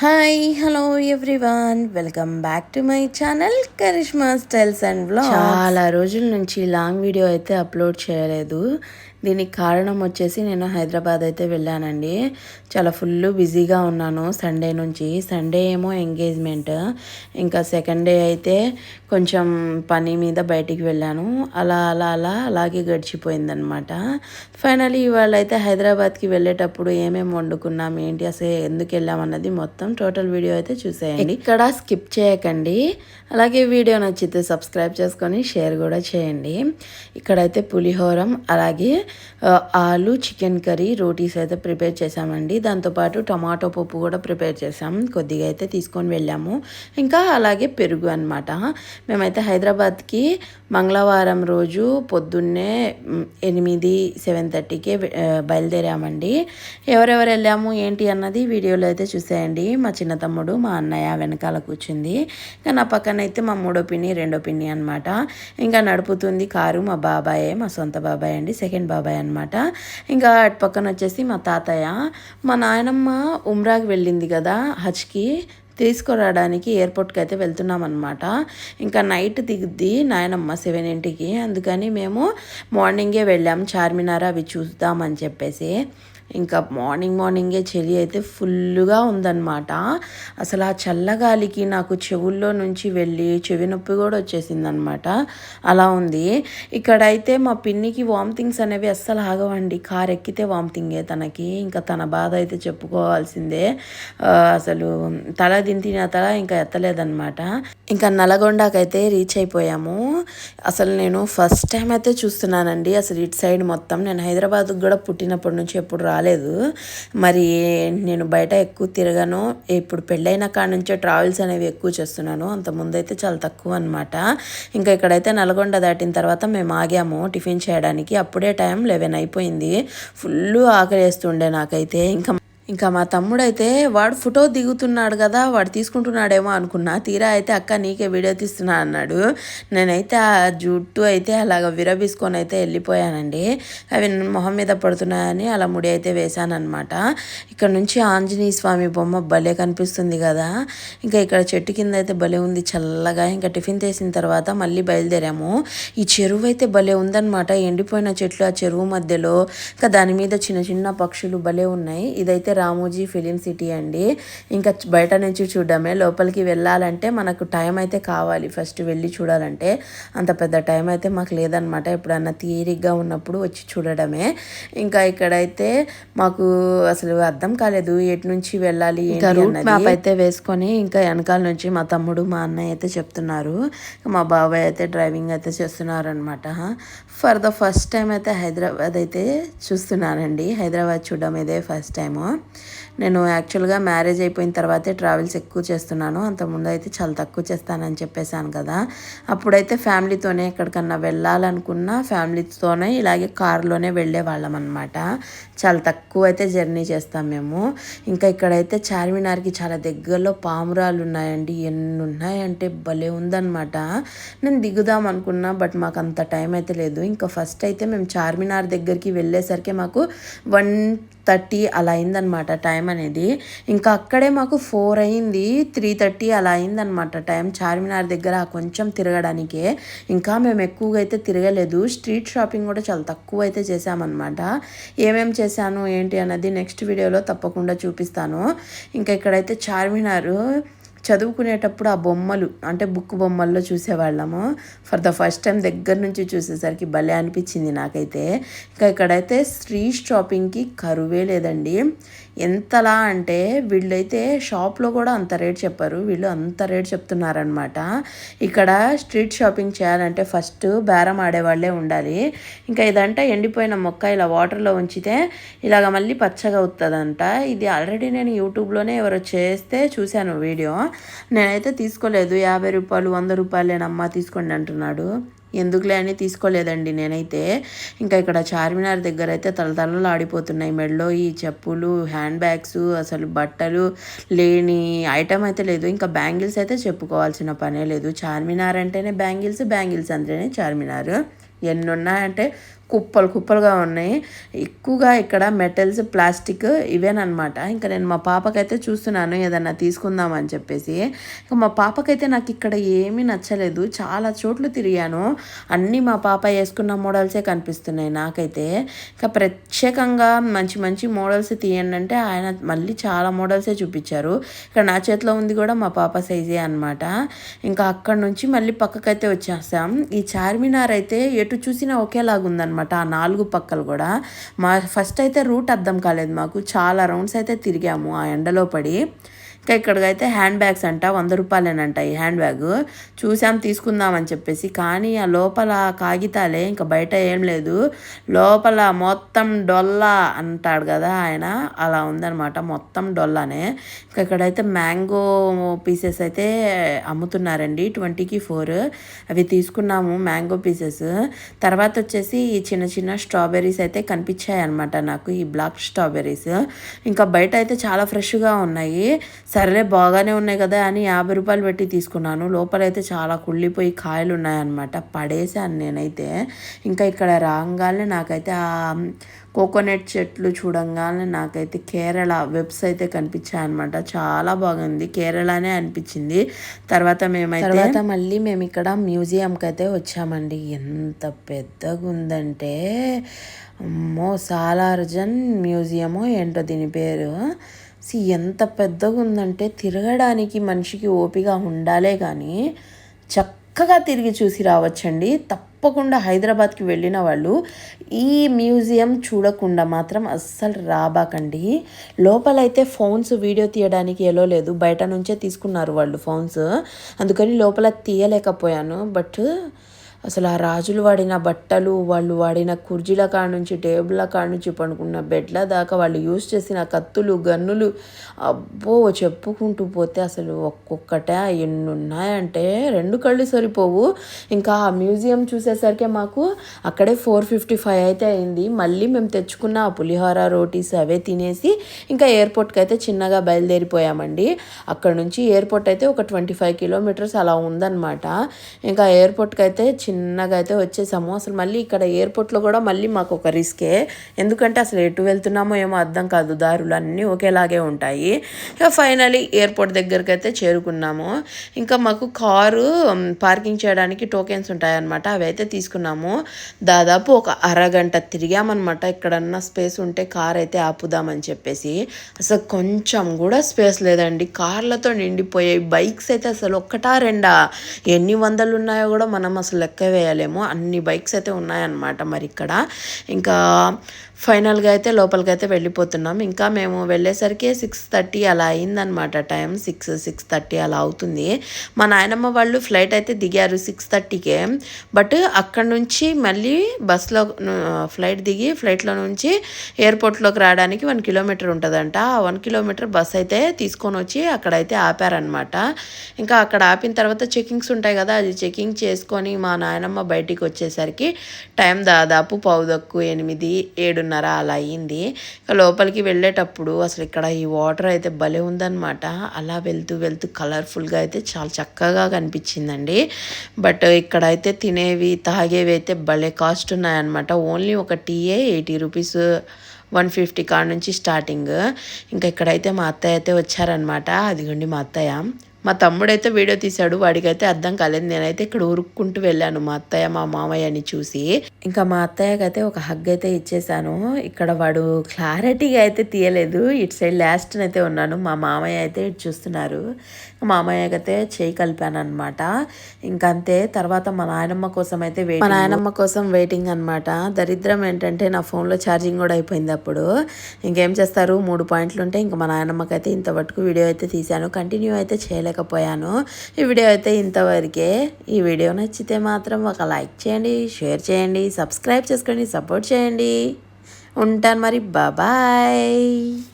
Hi hello everyone welcome back to my channel Karishma styles and blog చాలా రోజుల నుంచి long video అయితే upload చేయలేదు. దీనికి కారణం వచ్చేసి నేను హైదరాబాద్ అయితే వెళ్ళానండి. చాలా ఫుల్ బిజీగా ఉన్నాను. సండే నుంచి సండే ఏమో ఎంగేజ్మెంట్. ఇంకా సెకండ్ డే అయితే కొంచెం పని మీద బయటికి వెళ్ళాను. అలా అలా అలా అలాగే గడిచిపోయిందనమాట ఫైనలీ ఇవాళ అయితే హైదరాబాద్కి వెళ్ళేటప్పుడు ఏమేమి వండుకున్నాం ఏంటి అసలు ఎందుకు వెళ్ళామన్నది మొత్తం టోటల్ వీడియో అయితే చూసేయండి. ఇక్కడ స్కిప్ చేయకండి. అలాగే వీడియో నచ్చితే సబ్స్క్రైబ్ చేసుకొని షేర్ కూడా చేయండి. ఇక్కడైతే పులిహోరం అలాగే ఆలు చికెన్ కర్రీ రోటీస్ అయితే ప్రిపేర్ చేసామండి దాంతోపాటు టమాటో పప్పు కూడా ప్రిపేర్ చేసాం కొద్దిగా అయితే తీసుకొని వెళ్ళాము. ఇంకా అలాగే పెరుగు అనమాట మేమైతే హైదరాబాద్కి మంగళవారం రోజు పొద్దున్నే ఎనిమిది సెవెన్ థర్టీకే బయలుదేరామండి. ఎవరెవరు వెళ్ళాము ఏంటి అన్నది వీడియోలో అయితే చూసేయండి. మా చిన్న తమ్ముడు మా అన్నయ్య వెనకాల కూర్చుంది. ఇంకా నా పక్కన అయితే మా మూడో పిన్ని రెండో పిన్ని అనమాట ఇంకా నడుపుతుంది కారు మా బాబాయే మా సొంత బాబాయ్ అండి. సెకండ్ బాబాయ్ అనమాట ఇంకా అటు పక్కన వచ్చేసి మా తాతయ్య. మా నాయనమ్మ ఉమ్రాకి వెళ్ళింది కదా హజ్కి తీసుకురావడానికి ఎయిర్పోర్ట్కి అయితే వెళ్తున్నాం అనమాట ఇంకా నైట్ దిగుద్ది నాయనమ్మ సెవెన్ ఇంటికి. అందుకని మేము మార్నింగే వెళ్ళాం చార్మినార్ అవి చూద్దామని చెప్పేసి. ఇంకా మార్నింగ్ మార్నింగే చలి అయితే ఫుల్గా ఉందన్నమాట. అసలు ఆ చల్లగాలికి నాకు చెవుల్లో నుంచి వెళ్ళి చెవి నొప్పి కూడా వచ్చేసిందనమాట అలా ఉంది. ఇక్కడైతే మా పిన్నికి వామిటింగ్స్ అనేవి అస్సలు ఆగవండి. కార్ ఎక్కితే వామిటింగే తనకి. ఇంకా తన బాధ అయితే చెప్పుకోవాల్సిందే. అసలు తల దింతిన తల ఇంకా ఎత్తలేదన్నమాట. ఇంకా నల్గొండకైతే రీచ్ అయిపోయాము. అసలు నేను ఫస్ట్ టైం అయితే చూస్తున్నానండి. అసలు ఇటు సైడ్ మొత్తం నేను హైదరాబాద్కి కూడా పుట్టినప్పటి నుంచి ఎప్పుడు రా రాలేదు. మరి నేను బయట ఎక్కువ తిరగను. ఇప్పుడు పెళ్ళైన కాడ నుంచే ట్రావెల్స్ అనేవి ఎక్కువ చేస్తున్నాను. అంత అయితే చాలా తక్కువ అనమాట ఇంకా ఇక్కడైతే నల్గొండ దాటిన తర్వాత మేము ఆగాము టిఫిన్ చేయడానికి. అప్పుడే టైం లెవెన్ అయిపోయింది. ఫుల్ ఆకలి వేస్తుండే నాకైతే. ఇంకా ఇంకా మా తమ్ముడైతే వాడు ఫోటో దిగుతున్నాడు కదా వాడు తీసుకుంటున్నాడేమో అనుకున్నా. తీరా అయితే అక్క నీకే వీడియో తీస్తున్నా అన్నాడు. నేనైతే ఆ జుట్టు అయితే అలాగ విరబీసుకొని అయితే వెళ్ళిపోయానండి. అవి మొహం మీద పడుతున్నాయని అలా ముడి అయితే వేశానమాట ఇక్కడ నుంచి ఆంజనేయ స్వామి బొమ్మ భలే కనిపిస్తుంది కదా. ఇంకా ఇక్కడ చెట్టు కింద అయితే భలే ఉంది చల్లగా. ఇంకా టిఫిన్ చేసిన తర్వాత మళ్ళీ బయలుదేరాము. ఈ చెరువు అయితే భలే ఉందన్నమాట. ఎండిపోయిన చెట్లు ఆ చెరువు మధ్యలో. ఇంకా దాని మీద చిన్న చిన్న పక్షులు భలే ఉన్నాయి. ఇదైతే రామోజీ ఫిలిం సిటీ అండి. ఇంకా బయట నుంచి చూడడమే. లోపలికి వెళ్ళాలంటే మనకు టైం అయితే కావాలి. ఫస్ట్ వెళ్ళి చూడాలంటే అంత పెద్ద టైం అయితే మాకు లేదనమాట. ఎప్పుడన్నా తీరిగ్గా ఉన్నప్పుడు వచ్చి చూడడమే. ఇంకా ఇక్కడైతే మాకు అసలు అర్థం కాలేదు. ఎటు నుంచి వెళ్ళాలి మ్యాప్ అయితే వేసుకొని ఇంకా వెనకాల నుంచి మా తమ్ముడు మా అన్నయ్య అయితే చెప్తున్నారు. మా బాబాయ్ అయితే డ్రైవింగ్ అయితే చేస్తున్నారు అనమాట ఫర్ ద ఫస్ట్ టైం అయితే హైదరాబాద్ అయితే చూస్తున్నానండి. హైదరాబాద్ చూడడం ఇదే ఫస్ట్ టైము. నేను యాక్చువల్గా మ్యారేజ్ అయిపోయిన తర్వాతే ట్రావెల్స్ ఎక్కువ చేస్తున్నాను. అంతకుముందు అయితే చాలా తక్కువ చేస్తానని చెప్పేశాను కదా. అప్పుడైతే ఫ్యామిలీతోనే ఎక్కడికన్నా వెళ్ళాలనుకున్నా ఫ్యామిలీతోనే ఇలాగే కారులోనే వెళ్ళే వాళ్ళం అనమాట చాలా తక్కువ అయితే జర్నీ చేస్తాం మేము. ఇంకా ఇక్కడైతే చార్మినార్కి చాలా దగ్గరలో పామురాలు ఉన్నాయండి. ఎన్ని ఉన్నాయంటే భలే ఉందన్నమాట. నేను దిగుదాం అనుకున్నా బట్ మాకు అంత టైం అయితే లేదు. ఇంకా ఫస్ట్ అయితే మేము చార్మినార్ దగ్గరికి వెళ్ళేసరికి మాకు వన్ థర్టీ అలా అయిందనమాట టైం అనేది. ఇంకా అక్కడే మాకు ఫోర్ అయింది త్రీ థర్టీ అలా అయిందనమాట టైం చార్మినార్ దగ్గర కొంచెం తిరగడానికే. ఇంకా మేము ఎక్కువగా అయితే తిరగలేదు. స్ట్రీట్ షాపింగ్ కూడా చాలా తక్కువ అయితే చేశామన్నమాట. ఏమేం చేశాను ఏంటి అన్నది నెక్స్ట్ వీడియోలో తప్పకుండా చూపిస్తాను. ఇంకా ఇక్కడైతే చార్మినార్ చదువుకునేటప్పుడు ఆ బొమ్మలు అంటే బుక్ బొమ్మల్లో చూసేవాళ్ళము. ఫర్ ద ఫస్ట్ టైం దగ్గర నుంచి చూసేసరికి భలే అనిపించింది నాకైతే. ఇంకా ఇక్కడైతే స్ట్రీట్ షాపింగ్కి కరువే లేదండి. ఎంతలా అంటే వీళ్ళైతే షాప్లో కూడా అంత రేట్ చెప్పారు. వీళ్ళు అంత రేట్ చెప్తున్నారనమాట ఇక్కడ స్ట్రీట్ షాపింగ్ చేయాలంటే ఫస్ట్ బేరం ఆడేవాళ్ళే ఉండాలి. ఇంకా ఇదంటే ఎండిపోయిన మొక్క ఇలా వాటర్లో ఉంచితే ఇలాగ మళ్ళీ పచ్చగా అవుతుందంట. ఇది ఆల్రెడీ నేను యూట్యూబ్లోనే ఎవరో చేస్తే చూశాను వీడియో. నేనైతే తీసుకోలేదు. యాభై రూపాయలు వంద రూపాయలేనమ్మా తీసుకోండి అంటున్నాడు. ఎందుకులే అని తీసుకోలేదండి నేనైతే. ఇంకా ఇక్కడ చార్మినార్ దగ్గర అయితే తలతలలు ఆడిపోతున్నాయి. మెడలో ఈ చెప్పులు హ్యాండ్ బ్యాగ్స్ అసలు బట్టలు లేని ఐటమ్ అయితే లేదు. ఇంకా బ్యాంగిల్స్ అయితే చెప్పుకోవాల్సిన పనే లేదు. చార్మినార్ అంటేనే బ్యాంగిల్స్ బ్యాంగిల్స్ అంటేనే చార్మినార్. ఎన్ని ఉన్నాయంటే కుప్పలు కుప్పలుగా ఉన్నాయి. ఎక్కువగా ఇక్కడ మెటల్స్ ప్లాస్టిక్ ఇవేనమాట ఇంకా నేను మా పాపకైతే చూస్తున్నాను ఏదన్నా తీసుకుందామని చెప్పేసి. మా పాపకైతే నాకు ఇక్కడ ఏమీ నచ్చలేదు. చాలా చోట్ల తిరిగాను. అన్నీ మా పాప వేసుకున్న మోడల్సే కనిపిస్తున్నాయి నాకైతే. ఇంకా ప్రత్యేకంగా మంచి మంచి మోడల్స్ తీయండి అంటే ఆయన మళ్ళీ చాలా మోడల్సే చూపించారు. ఇక్కడ నా చేతిలో ఉంది కూడా మా పాప సైజే అనమాట ఇంకా అక్కడ నుంచి మళ్ళీ పక్కకైతే వచ్చేస్తాం ఈ చార్మినార్ అయితే ఎటు చూసినా ఒకేలాగుందనమాట ఆ నాలుగు పక్కలు కూడా. మా ఫస్ట్ అయితే రూట్ అర్థం కాలేదు మాకు. చాలా రౌండ్స్ అయితే తిరిగాము ఆ ఎండలో పడి. ఇంకా ఇక్కడికైతే హ్యాండ్ బ్యాగ్స్ అంట వంద రూపాయలేనంట ఈ హ్యాండ్ బ్యాగ్. చూసాం తీసుకుందామని చెప్పేసి. కానీ ఆ లోపల కాగితాలే ఇంకా బయట ఏం లేదు. లోపల మొత్తం డొల్లా అంటాడు కదా ఆయన. అలా ఉందనమాట మొత్తం డొల్లానే. ఇంకా ఇక్కడైతే మ్యాంగో పీసెస్ అయితే అమ్ముతున్నారండి ట్వంటీకి ఫోర్. అవి తీసుకున్నాము మ్యాంగో పీసెస్. తర్వాత వచ్చేసి ఈ చిన్న చిన్న స్ట్రాబెర్రీస్ అయితే కనిపించాయి అనమాట నాకు ఈ బ్లాక్ స్ట్రాబెర్రీస్. ఇంకా బయట అయితే చాలా ఫ్రెష్గా ఉన్నాయి. సరేలే బాగానే ఉన్నాయి కదా అని యాభై రూపాయలు పెట్టి తీసుకున్నాను. లోపలైతే చాలా కుళ్ళిపోయి కాయలు ఉన్నాయన్నమాట. పడేసాను నేనైతే. ఇంకా ఇక్కడ రాగానే నాకైతే ఆ కోకోనట్ చెట్లు చూడంగానే నాకైతే కేరళ వెబ్స్ అయితే కనిపించాయి అనమాట చాలా బాగుంది. కేరళనే అనిపించింది. తర్వాత మేమైతే తర్వాత మళ్ళీ మేము ఇక్కడ మ్యూజియంకి అయితే వచ్చామండి. ఎంత పెద్దగా ఉందంటే అమ్మో సాలార్జన్ మ్యూజియమో ఏంటో దీని పేరు? సి ఎంత పెద్దగా ఉందంటే తిరగడానికి మనిషికి ఓపిక ఉండాలే కానీ చక్కగా తిరిగి చూసి రావచ్చండి. తప్పకుండా హైదరాబాద్కి వెళ్ళిన వాళ్ళు ఈ మ్యూజియం చూడకుండా మాత్రం అస్సలు రాబాకండి. లోపలైతే ఫోన్స్ వీడియో తీయడానికి ఎలో లేదు. బయట నుంచే తీసుకున్నారు వాళ్ళు ఫోన్స్. అందుకని లోపల తీయలేకపోయాను. బట్ అసలు ఆ రాజులు వాడిన బట్టలు వాళ్ళు వాడిన కుర్జీల కాడ నుంచి టేబుల్ల కాడ నుంచి పడుకున్న బెడ్ల దాకా వాళ్ళు యూజ్ చేసిన కత్తులు గన్నులు అబ్బో చెప్పుకుంటూ పోతే అసలు ఒక్కొక్కటే ఎన్ని ఉన్నాయంటే రెండు కళ్ళు సరిపోవు. ఇంకా ఆ మ్యూజియం చూసేసరికి మాకు అక్కడే ఫోర్ ఫిఫ్టీ ఫైవ్ అయితే అయింది. మళ్ళీ మేము తెచ్చుకున్న ఆ పులిహోర రోటీస్ అవే తినేసి ఇంకా ఎయిర్పోర్ట్కి అయితే చిన్నగా బయలుదేరిపోయామండి. అక్కడ నుంచి ఎయిర్పోర్ట్ అయితే ఒక ట్వంటీ ఫైవ్ కిలోమీటర్స్ అలా ఉందన్నమాట ఇంకా ఎయిర్పోర్ట్కి అయితే చిన్నగా అయితే వచ్చేసాము. అసలు మళ్ళీ ఇక్కడ ఎయిర్పోర్ట్లో కూడా మళ్ళీ మాకు ఒక రిస్కే. ఎందుకంటే అసలు ఎటు వెళ్తున్నామో ఏమో అర్థం కాదు. దారులు అన్నీ ఒకేలాగే ఉంటాయి. ఇక ఫైనలీ ఎయిర్పోర్ట్ దగ్గరికి అయితే చేరుకున్నాము. ఇంకా మాకు కారు పార్కింగ్ చేయడానికి టోకెన్స్ ఉంటాయన్నమాట. అవి అయితే తీసుకున్నాము. దాదాపు ఒక అరగంట తిరిగామన్నమాట. ఎక్కడన్నా స్పేస్ ఉంటే కార్ అయితే ఆపుదామని చెప్పేసి. అసలు కొంచెం కూడా స్పేస్ లేదండి. కార్లతో నిండిపోయాయి బైక్స్ అయితే అసలు ఒక్కటా రెండా? ఎన్ని వందలు ఉన్నాయో కూడా మనం అసలు లెక్క వేయలేము. అన్ని బైక్స్ అయితే ఉన్నాయన్నమాట మరి ఇక్కడ. ఇంకా ఫైనల్గా అయితే లోపలికి అయితే వెళ్ళిపోతున్నాం. ఇంకా మేము వెళ్ళేసరికి సిక్స్ థర్టీ అలా అయిందనమాట టైం. సిక్స్ సిక్స్ థర్టీ అలా అవుతుంది. మా నాయనమ్మ వాళ్ళు ఫ్లైట్ అయితే దిగారు సిక్స్ థర్టీకే బట్ అక్కడ నుంచి మళ్ళీ బస్లో ఫ్లైట్ దిగి ఫ్లైట్లో నుంచి ఎయిర్పోర్ట్లోకి రావడానికి వన్ కిలోమీటర్ ఉంటుందంట. ఆ వన్ కిలోమీటర్ బస్ అయితే తీసుకొని వచ్చి అక్కడైతే ఆపారనమాట ఇంకా అక్కడ ఆపిన తర్వాత చెకింగ్స్ ఉంటాయి కదా అది చెకింగ్ చేసుకొని మా నాయనమ్మ బయటికి వచ్చేసరికి టైం దాదాపు పౌదక్కు ఎనిమిది ఏడున్నర అలా అయ్యింది లోపలికి వెళ్ళేటప్పుడు అసలు ఇక్కడ ఈ వాటర్ అయితే భలే ఉందన్నమాట. అలా వెళ్తూ వెళ్తూ కలర్ఫుల్గా అయితే చాలా చక్కగా కనిపించిందండి. బట్ ఇక్కడైతే తినేవి తాగేవి అయితే భలే కాస్ట్ ఉన్నాయన్నమాట. ఓన్లీ ఒక టీయే ఎయిటీ రూపీస్ వన్ ఫిఫ్టీ కాడ నుంచి స్టార్టింగ్. ఇంకా ఇక్కడైతే మా అత్తయ్య అయితే వచ్చారనమాట అదిగోండి మా అత్తయ్య. మా తమ్ముడైతే వీడియో తీశాడు వాడికైతే అర్థం కాలేదు. నేనైతే ఇక్కడ ఉరుక్కుంటూ వెళ్ళాను మా అత్తయ్య మా మామయ్యని చూసి. ఇంకా మా అత్తయ్యకి అయితే ఒక హగ్ అయితే ఇచ్చేసాను. ఇక్కడ వాడు క్లారిటీగా అయితే తీయలేదు. ఇటు సైడ్ లాస్ట్ అయితే ఉన్నాను. మా మామయ్య అయితే ఇటు చూస్తున్నారు. మామయ్యకి అయితే చేయి కలిపాను అనమాట ఇంకంతే. తర్వాత మా నాయనమ్మ కోసం అయితే వెయిట్ మా నాయనమ్మ కోసం వెయిటింగ్ అనమాట దరిద్రం ఏంటంటే నా ఫోన్లో ఛార్జింగ్ కూడా అయిపోయింది అప్పుడు. ఇంకేం చేస్తారు? మూడు పాయింట్లు ఉంటే ఇంకా మా నాయనమ్మకి అయితే ఇంతవరకు వీడియో అయితే తీశాను. కంటిన్యూ అయితే చేయలేదు. చేయలేకపోయాను. ఈ వీడియో అయితే ఇంతవరకే. ఈ వీడియో నచ్చితే మాత్రం ఒక లైక్ చేయండి షేర్ చేయండి సబ్స్క్రైబ్ చేసుకోండి సపోర్ట్ చేయండి. ఉంటాను మరి. బాయ్.